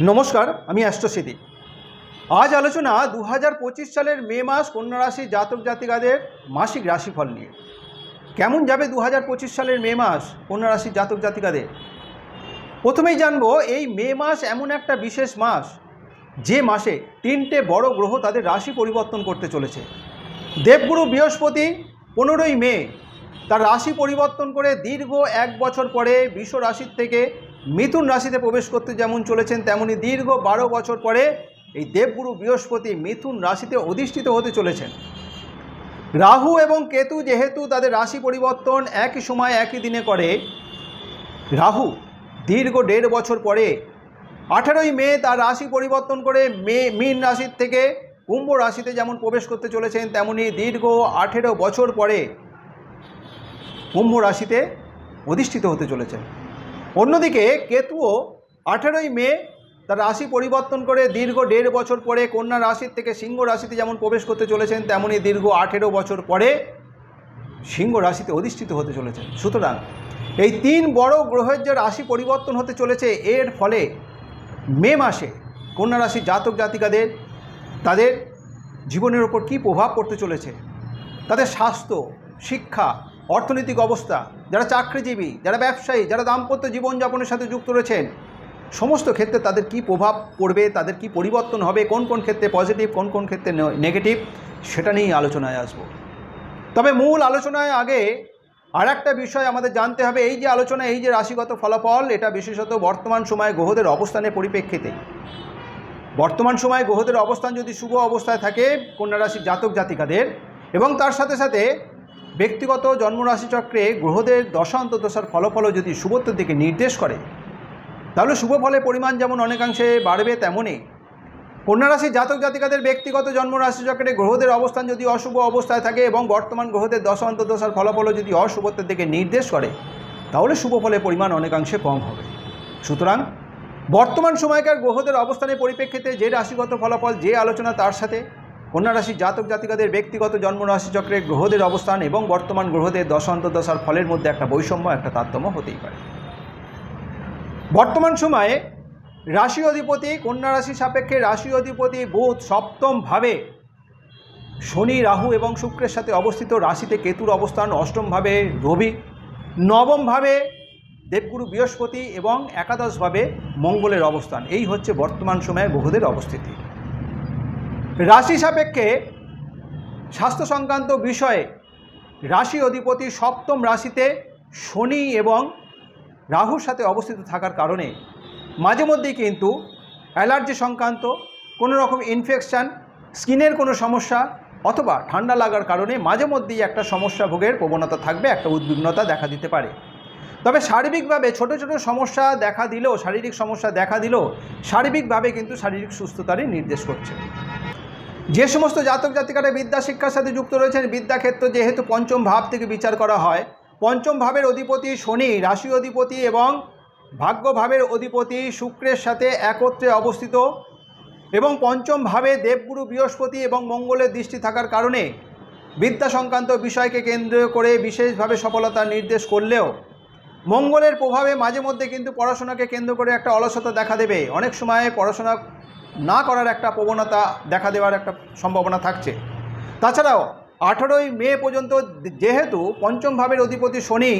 নমস্কার, আমি অ্যাস্ট্রোসিদি আজ আলোচনা দু হাজার পঁচিশ সালের মে মাস কন্যা রাশি জাতক জাতিকাদের মাসিক রাশিফল নিয়ে। কেমন যাবে দু হাজার পঁচিশ সালের মে মাস কন্যা রাশি জাতক জাতিকাদের? প্রথমেই জানব এই মে মাস এমন একটা বিশেষ মাস, যে মাসে তিনটে বড় গ্রহ তাদের রাশি পরিবর্তন করতে চলেছে। দেবগুরু বৃহস্পতি পনেরোই মে তার রাশি পরিবর্তন করে দীর্ঘ এক বছর পরে বিশ্ব রাশির থেকে মিথুন রাশিতে প্রবেশ করতে যেমন চলেছেন, তেমনি দীর্ঘ বারো বছর পরে এই দেবগুরু বৃহস্পতি মিথুন রাশিতে অধিষ্ঠিত হতে চলেছেন। রাহু এবং কেতু যেহেতু তাদের রাশি পরিবর্তন একই সময় একই দিনে করে, রাহু দীর্ঘ দেড় বছর পরে আঠারোই মে তার রাশি পরিবর্তন করে মে, মীন রাশির থেকে কুম্ভ রাশিতে যেমন প্রবেশ করতে চলেছেন, তেমনি দীর্ঘ আঠেরো বছর পরে কুম্ভ রাশিতে অধিষ্ঠিত হতে চলেছেন। অন্যদিকে কেতুও আঠেরোই মে তার রাশি পরিবর্তন করে দীর্ঘ দেড় বছর পরে কন্যা রাশির থেকে সিংহ রাশিতে যেমন প্রবেশ করতে চলেছেন, তেমনই দীর্ঘ আঠেরো বছর পরে সিংহ রাশিতে অধিষ্ঠিত হতে চলেছেন। সুতরাং এই তিন বড় গ্রহের যে রাশি পরিবর্তন হতে চলেছে, এর ফলে মে মাসে কন্যা রাশির জাতক জাতিকাদের, তাদের জীবনের ওপর কী প্রভাব পড়তে চলেছে, তাদের স্বাস্থ্য, শিক্ষা অর্থনৈতিক অবস্থা, যারা চাকরিজীবী, যারা ব্যবসায়ী, যারা দাম্পত্য জীবনযাপনের সাথে যুক্ত রয়েছেন, সমস্ত ক্ষেত্রে তাদের কি প্রভাব পড়বে, তাদের কি পরিবর্তন হবে, কোন কোন ক্ষেত্রে পজিটিভ কোন কোন ক্ষেত্রে নেগেটিভ সেটা নিয়েই আলোচনায় আসব। তবে মূল আলোচনায় আগে আর একটা বিষয় আমাদের জানতে হবে, এই যে আলোচনা, এই যে রাশিগত ফলাফল, এটা বিশেষত বর্তমান সময়ে গ্রহদের অবস্থানের পরিপ্রেক্ষিতে। বর্তমান সময়ে গ্রহদের অবস্থান যদি শুভ অবস্থায় থাকে, কন্যা রাশির জাতক জাতিকাদের, এবং তার সাথে সাথে ব্যক্তিগত জন্মরাশিচক্রে গ্রহদের দশা অন্তদশার ফলাফলও যদি শুভত্বের দিকে নির্দেশ করে, তাহলে শুভ ফলের পরিমাণ যেমন অনেকাংশে বাড়বে তেমনই কন্যা রাশির জাতক জাতিকাদের ব্যক্তিগত জন্মরাশিচক্রে গ্রহদের অবস্থান যদি অশুভ অবস্থায় থাকে এবং বর্তমান গ্রহদের দশা অন্তদশার ফলাফলও যদি অশুভত্বের দিকে নির্দেশ করে, তাহলে শুভ ফলের পরিমাণ অনেকাংশে কম হবে। সুতরাং, বর্তমান সময়কার গ্রহদের অবস্থানের পরিপ্রেক্ষিতে যে রাশিগত ফলাফল, যে আলোচনা তার সাথে কন্যা রাশির জাতক জাতিকাদের ব্যক্তিগত জন্মরাশি চক্রে গ্রহদের অবস্থান এবং বর্তমান গ্রহদের দশান্তদশার ফলের মধ্যে একটা বৈষম্য, একটা তারতম্য হতেই পারে। বর্তমান সময়ে রাশি অধিপতি কন্যা রাশি সাপেক্ষে রাশি অধিপতি বুধ সপ্তমভাবে শনি, রাহু এবং শুক্রের সাথে অবস্থিত রাশিতে কেতুর অবস্থান, অষ্টমভাবে রবি, নবমভাবে দেবগুরু বৃহস্পতি এবং একাদশভাবে মঙ্গলের অবস্থান। এই হচ্ছে বর্তমান সময়ে গ্রহদের অবস্থিতি। রাশি সাপেক্ষে স্বাস্থ্য সংক্রান্ত বিষয়ে রাশি অধিপতি সপ্তম রাশিতে শনি এবং রাহুর সাথে অবস্থিত থাকার কারণে মাঝে মধ্যেই কিন্তু অ্যালার্জি সংক্রান্ত কোনো রকম ইনফেকশান স্কিনের কোনো সমস্যা অথবা ঠান্ডা লাগার কারণে মাঝে মধ্যেই একটা সমস্যা ভোগের প্রবণতা থাকবে, একটা উদ্বিগ্নতা দেখা দিতে পারে। তবে শারীরিকভাবে ছোট ছোট সমস্যা দেখা দিলেও, শারীরিক সমস্যা দেখা দিলেও শারীরিকভাবে কিন্তু শারীরিক সুস্থতারই নির্দেশ করছে। যে সমস্ত জাতক জাতিকারা বিদ্যা শিক্ষার সাথে যুক্ত রয়েছেন বিদ্যাক্ষেত্র যেহেতু পঞ্চম ভাব থেকে বিচার করা হয়, পঞ্চম ভাবের অধিপতি শনি, রাশি অধিপতি এবং ভাগ্যভাবের অধিপতি শুক্রের সাথে একত্রে অবস্থিত এবং পঞ্চম ভাবে দেবগুরু বৃহস্পতি এবং মঙ্গলের দৃষ্টি থাকার কারণে বিদ্যা সংক্রান্ত বিষয়কে কেন্দ্র করে বিশেষভাবে সফলতা নির্দেশ করলেও মঙ্গলের প্রভাবে মাঝে মধ্যে কিন্তু পড়াশোনাকে কেন্দ্র করে একটা অলসতা দেখা দেবে। অনেক সময় পড়াশোনা না করার একটা প্রবণতা, দেখা দেওয়ার একটা সম্ভাবনা থাকছে। তাছাড়াও, আঠারোই মে পর্যন্ত যেহেতু পঞ্চম ভাবের অধিপতি শনি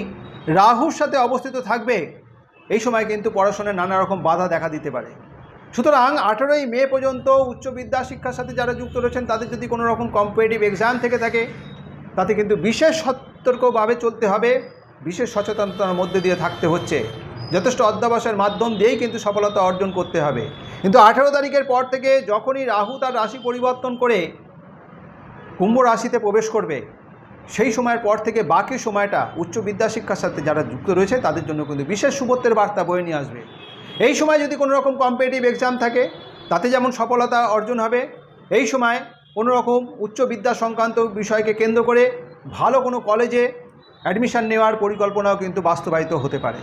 রাহুর সাথে অবস্থিত থাকবে, এই সময় কিন্তু পড়াশোনায় নানা রকম বাধা দেখা দিতে পারে। সুতরাং আঠারোই মে পর্যন্ত উচ্চ বিদ্যা শিক্ষার সাথে যারা যুক্ত রয়েছেন, তাদের যদি কোনো রকম কম্পিটিটিভ এক্সাম থেকে থাকে, তাতে কিন্তু বিশেষ সতর্কভাবে চলতে হবে, বিশেষ সচেতনতার মধ্যে দিয়ে থাকতে হচ্ছে। যথেষ্ট অধ্যাবাসের মাধ্যম দিয়েই কিন্তু সফলতা অর্জন করতে হবে। কিন্তু আঠেরো তারিখের পর থেকে যখনই রাহু তার রাশি পরিবর্তন করে কুম্ভ রাশিতে প্রবেশ করবে, সেই সময়ের পর থেকে বাকি সময়টা উচ্চ বিদ্যা শিক্ষার সাথে যারা যুক্ত রয়েছে তাদের জন্য কিন্তু বিশেষ সুবত্তের বার্তা বয়ে নিয়ে আসবে। এই সময় যদি কোনো রকম কম্পিটিটিভ এক্সাম থাকে, তাতে যেমন সফলতা অর্জন হবে, এই সময় কোনো রকম উচ্চ বিদ্যা সংক্রান্ত বিষয়কে কেন্দ্র করে ভালো কোনো কলেজে অ্যাডমিশন নেওয়ার পরিকল্পনাও কিন্তু বাস্তবায়িত হতে পারে।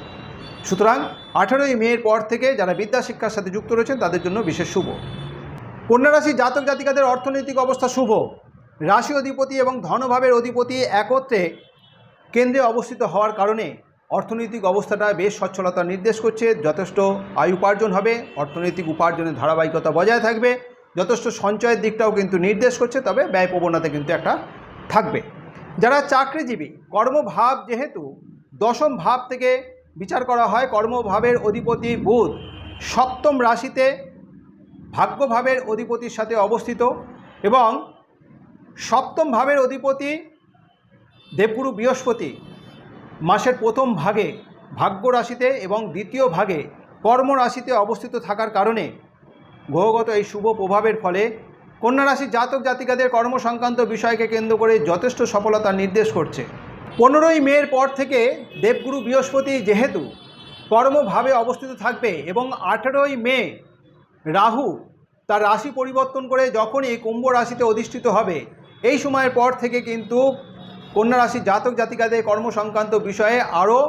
সুতরাং আঠেরোই মের পর থেকে যারা বিদ্যা শিক্ষার সাথে যুক্ত রয়েছেন, তাদের জন্য বিশেষ শুভ। কন্যা রাশি জাতক জাতিকাদের অর্থনৈতিক অবস্থা শুভ। রাশি অধিপতি এবং ধনভাবের অধিপতি একত্রে কেন্দ্রে অবস্থিত হওয়ার কারণে অর্থনৈতিক অবস্থাটা বেশ সচ্ছলতা নির্দেশ করছে। যথেষ্ট আয় উপার্জন হবে, অর্থনৈতিক উপার্জনের ধারাবাহিকতা বজায় থাকবে। যথেষ্ট সঞ্চয়ের দিকটাও কিন্তু নির্দেশ করছে, তবে ব্যয় প্রবণতা কিন্তু একটা থাকবে। যারা চাকরিজীবী, কর্মভাব যেহেতু দশম ভাব থেকে বিচার করা হয় কর্মভাবের অধিপতি বুধ। সপ্তম রাশিতে ভাগ্যভাবের অধিপতির সাথে অবস্থিত এবং সপ্তম ভাবের অধিপতি দেবগুরু বৃহস্পতি। মাসের প্রথম ভাগে ভাগ্য রাশিতে এবং দ্বিতীয় ভাগে কর্ম রাশিতে অবস্থিত থাকার কারণে গ্রহগত এই শুভ প্রভাবের ফলে কন্যা রাশির জাতক জাতিকাদের কর্মসংক্রান্ত বিষয়কে কেন্দ্র করে যথেষ্ট সফলতা নির্দেশ করছে। পনেরোই মের পর থেকে দেবগুরু বৃহস্পতি যেহেতু কর্মভাবে অবস্থিত থাকবে এবং আঠেরোই মে রাহু তার রাশি পরিবর্তন করে যখনই কুম্ভ রাশিতে অধিষ্ঠিত হবে, এই সময়ের পর থেকে কিন্তু কন্যা রাশির জাতক জাতিকাদের কর্ম সংক্রান্ত বিষয়ে আরও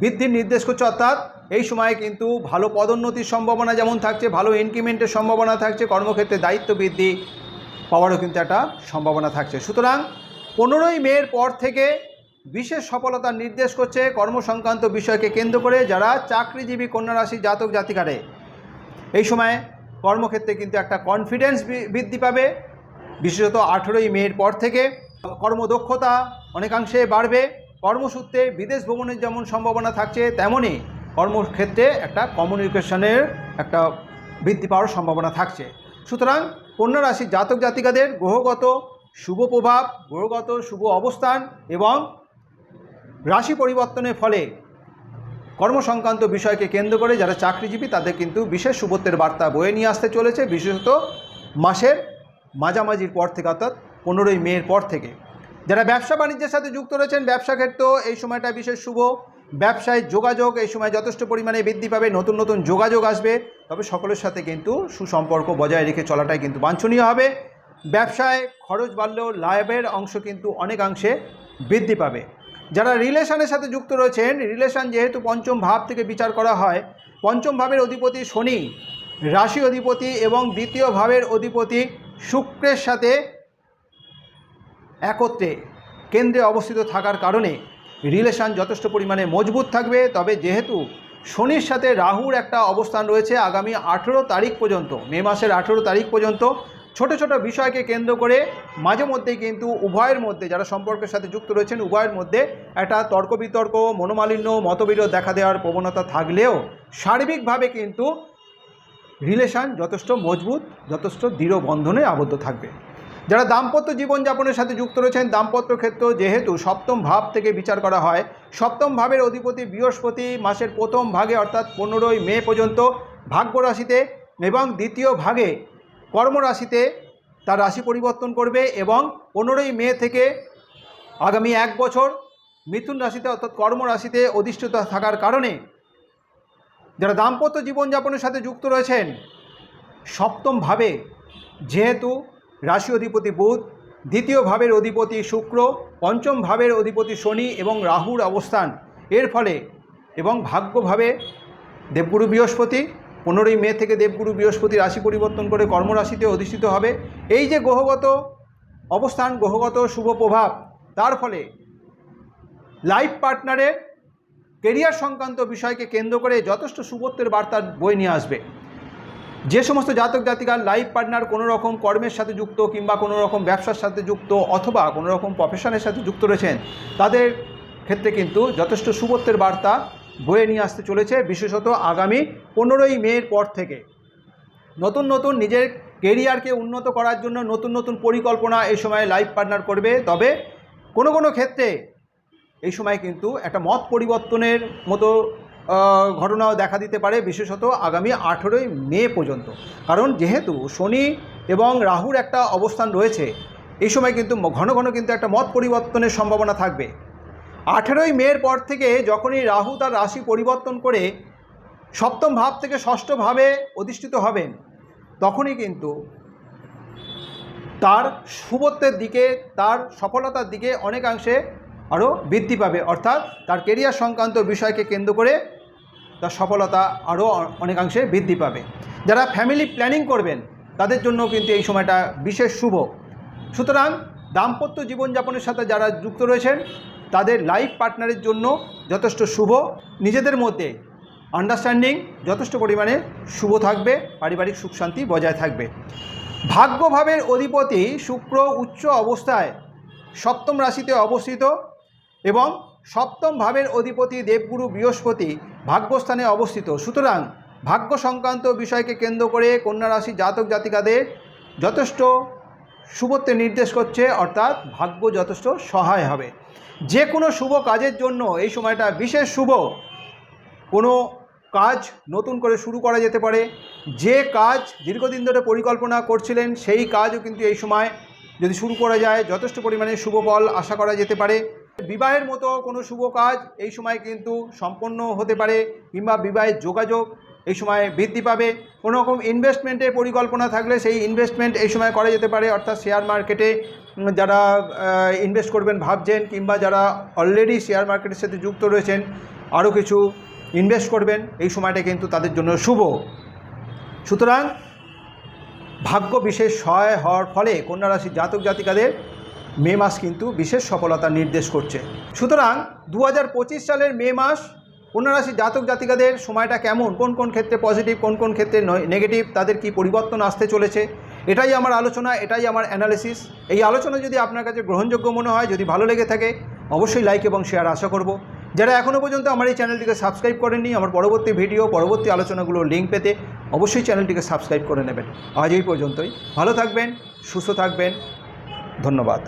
বৃদ্ধির নির্দেশ করছে। অর্থাৎ এই সময়ে কিন্তু ভালো পদোন্নতির সম্ভাবনা যেমন থাকছে, ভালো ইনক্রিমেন্টের সম্ভাবনা থাকছে, কর্মক্ষেত্রে দায়িত্ব বৃদ্ধি পাওয়ারও কিন্তু একটা সম্ভাবনা থাকছে। সুতরাং পনেরোই মের পর থেকে বিশেষ সফলতার নির্দেশ করছে কর্মসংক্রান্ত বিষয়কে কেন্দ্র করে যারা চাকরিজীবী কন্যা রাশি জাতক জাতিকারে। এই সময় কর্মক্ষেত্রে কিন্তু একটা কনফিডেন্স বৃদ্ধি পাবে। বিশেষত আঠেরোই মের পর থেকে কর্মদক্ষতা অনেকাংশে বাড়বে। কর্মসূত্রে বিদেশ ভ্রমণের যেমন সম্ভাবনা থাকছে তেমনই কর্মক্ষেত্রে একটা কমিউনিকেশনের একটা বৃদ্ধি পাওয়ার সম্ভাবনা থাকছে। সুতরাং কন্যা রাশির জাতক জাতিকাদের গ্রহগত শুভ প্রভাব গ্রহগত শুভ অবস্থান এবং রাশি পরিবর্তনের ফলে কর্মসংক্রান্ত বিষয়কে কেন্দ্র করে যারা চাকরিজীবী, তাদের কিন্তু বিশেষ শুভত্বের বার্তা বয়ে নিয়ে আসতে চলেছে, বিশেষত মাসের মাঝামাঝির পর থেকে অর্থাৎ পনেরোই মের পর থেকে। যারা ব্যবসা বাণিজ্যের সাথে যুক্ত রয়েছেন, ব্যবসা ক্ষেত্রেও এই সময়টা বিশেষ শুভ। ব্যবসায় যোগাযোগ এই সময় যথেষ্ট পরিমাণে বৃদ্ধি পাবে, নতুন নতুন যোগাযোগ আসবে। তবে সকলের সাথে কিন্তু সুসম্পর্ক বজায় রেখে চলাটাই কিন্তু বাঞ্ছনীয় হবে। ব্যবসায় খরচ বাড়লেও লাভের অংশ কিন্তু অনেকাংশে বৃদ্ধি পাবে। যারা রিলেশনের সাথে যুক্ত রয়েছেন, রিলেশন যেহেতু পঞ্চম ভাব থেকে বিচার করা হয়, পঞ্চম ভাবের অধিপতি শনি, রাশি অধিপতি এবং দ্বিতীয় ভাবের অধিপতি শুক্রের সাথে একত্রে কেন্দ্রে অবস্থিত থাকার কারণে রিলেশন যথেষ্ট পরিমাণে মজবুত থাকবে। তবে যেহেতু শনির সাথে রাহুর একটা অবস্থান রয়েছে আগামী আঠেরো তারিখ পর্যন্ত, মে মাসের আঠেরো তারিখ পর্যন্ত ছোট ছোট বিষয়কে কেন্দ্র করে মাঝে মধ্যেই কিন্তু উভয়ের মধ্যে যারা সম্পর্কের সাথে যুক্ত রয়েছেন, উভয়ের মধ্যে একটা তর্ক বিতর্ক মনোমালিন্য, মতবিরোধ দেখা দেওয়ার প্রবণতা থাকলেও সার্বিকভাবে কিন্তু রিলেশন যথেষ্ট মজবুত, যথেষ্ট দৃঢ় বন্ধনে আবদ্ধ থাকবে। যারা দাম্পত্য জীবনযাপনের সাথে যুক্ত রয়েছেন, দাম্পত্য ক্ষেত্র যেহেতু সপ্তম ভাব থেকে বিচার করা হয়, সপ্তম ভাবের অধিপতি বৃহস্পতি মাসের প্রথম ভাগে অর্থাৎ পনেরোই মে পর্যন্ত ভাগ্য রাশিতে এবং দ্বিতীয় ভাগে কর্মরাশিতে তার রাশি পরিবর্তন করবে এবং পনেরোই মে থেকে আগামী এক বছর মিথুন রাশিতে অর্থাৎ কর্মরাশিতে অধিষ্ঠিত থাকার কারণে যারা দাম্পত্য জীবনযাপনের সাথে যুক্ত রয়েছেন সপ্তমভাবে যেহেতু রাশি অধিপতি বুধ, দ্বিতীয় ভাবের অধিপতি শুক্র, পঞ্চম ভাবের অধিপতি শনি এবং রাহুর অবস্থান এর ফলে এবং ভাগ্যভাবে দেবগুরু বৃহস্পতি পনেরোই মে থেকে দেবগুরু বৃহস্পতি রাশি পরিবর্তন করে কর্মরাশিতে অধিষ্ঠিত হবে। এই যে গ্রহগত অবস্থান, গ্রহগত শুভ প্রভাব, তার ফলে লাইফ পার্টনারের কেরিয়ার সংক্রান্ত বিষয়কে কেন্দ্র করে যথেষ্ট শুভত্বের বার্তা বই নিয়ে আসবে। যে সমস্ত জাতক জাতিকার লাইফ পার্টনার কোনো রকম কর্মের সাথে যুক্ত কিংবা কোনো রকম ব্যবসার সাথে যুক্ত অথবা কোনো রকম প্রফেশনের সাথে যুক্ত রয়েছেন, তাদের ক্ষেত্রে কিন্তু যথেষ্ট শুভত্বের বার্তা বয়ে নিয়ে আসতে চলেছে, বিশেষত আগামী পনেরোই মের পর থেকে। নতুন নতুন নিজের কেরিয়ারকে উন্নত করার জন্য নতুন নতুন পরিকল্পনা এই সময় লাইফ পার্টনার করবে। তবে কোনো কোনো ক্ষেত্রে এই সময় কিন্তু একটা মত পরিবর্তনের মতো ঘটনাও দেখা দিতে পারে, বিশেষত আগামী আঠেরোই মে পর্যন্ত। কারণ যেহেতু শনি এবং রাহুর একটা অবস্থান রয়েছে, এই সময় কিন্তু ঘন ঘন কিন্তু একটা মত পরিবর্তনের সম্ভাবনা থাকবে। আঠেরোই মের পর থেকে যখনই রাহু তার রাশি পরিবর্তন করে সপ্তম ভাব থেকে ষষ্ঠ ভাবে অধিষ্ঠিত হবেন, তখনই কিন্তু তার শুভত্বের দিকে, তার সফলতার দিকে অনেকাংশে আরও বৃদ্ধি পাবে। অর্থাৎ তার কেরিয়ার সংক্রান্ত বিষয়কে কেন্দ্র করে তার সফলতা আরও অনেকাংশে বৃদ্ধি পাবে। যারা ফ্যামিলি প্ল্যানিং করবেন, তাদের জন্য কিন্তু এই সময়টা বিশেষ শুভ। সুতরাং দাম্পত্য জীবনযাপনের সাথে যারা যুক্ত রয়েছেন তাদের লাইফ পার্টনারের জন্য যথেষ্ট শুভ, নিজেদের মধ্যে আন্ডারস্ট্যান্ডিং যথেষ্ট পরিমাণে শুভ থাকবে, পারিবারিক সুখ শান্তি বজায় থাকবে। ভাগ্যভাবের অধিপতি শুক্র উচ্চ অবস্থায় সপ্তম রাশিতে অবস্থিত এবং সপ্তম ভাবের অধিপতি দেবগুরু বৃহস্পতি ভাগ্যস্থানে অবস্থিত। সুতরাং ভাগ্য সংক্রান্ত বিষয়কে কেন্দ্র করে কন্যা রাশি জাতক জাতিকাদের যথেষ্ট শুভত্বে নির্দেশ করছে, অর্থাৎ ভাগ্য যথেষ্ট সহায় হবে। যে কোনো শুভ কাজের জন্য এই সময়টা বিশেষ শুভ। কোনো কাজ নতুন করে শুরু করা যেতে পারে। যে কাজ দীর্ঘদিন ধরে পরিকল্পনা করছিলেন, সেই কাজও কিন্তু এই সময় যদি শুরু করা যায়, যথেষ্ট পরিমাণে শুভ ফল আশা করা যেতে পারে। বিবাহের মতো কোনো শুভ কাজ এই সময় কিন্তু সম্পন্ন হতে পারে কিংবা বিবাহের যোগাযোগ এই সময় বৃদ্ধি পাবে। কোনো রকম ইনভেস্টমেন্টের পরিকল্পনা থাকলে সেই ইনভেস্টমেন্ট এই সময় করা যেতে পারে। অর্থাৎ শেয়ার মার্কেটে যারা ইনভেস্ট করবেন ভাবছেন কিংবা যারা অলরেডি শেয়ার মার্কেটের সাথে যুক্ত রয়েছেন আরও কিছু ইনভেস্ট করবেন, এই সময়টা কিন্তু তাদের জন্য শুভ। সুতরাং ভাগ্য বিশেষ সহায় হওয়ার ফলে কন্যা রাশির জাতক জাতিকাদের মে মাস কিন্তু বিশেষ সফলতা নির্দেশ করছে। সুতরাং দু হাজার পঁচিশ সালের মে মাস কন্যা রাশির জাতক জাতিকাদের সময়টা কেমন? কোন কোন ক্ষেত্রে পজিটিভ কোন কোন ক্ষেত্রে নেগেটিভ তাদের কি পরিবর্তন আসতে চলেছে? এটাই আমার আলোচনা, এটাই আমার অ্যানালিসিস এই আলোচনা যদি আপনার কাছে গ্রহণযোগ্য মনে হয়, যদি ভালো লেগে থাকে, অবশ্যই লাইক এবং শেয়ার আশা করব। যারা এখনও পর্যন্ত আমার এই চ্যানেলটিকে সাবস্ক্রাইব করেননি, আমার পরবর্তী ভিডিও পরবর্তী আলোচনাগুলোর লিঙ্ক পেতে অবশ্যই চ্যানেলটিকে সাবস্ক্রাইব করে নেবেন। আজ এই পর্যন্তই। ভালো থাকবেন, সুস্থ থাকবেন। ধন্যবাদ।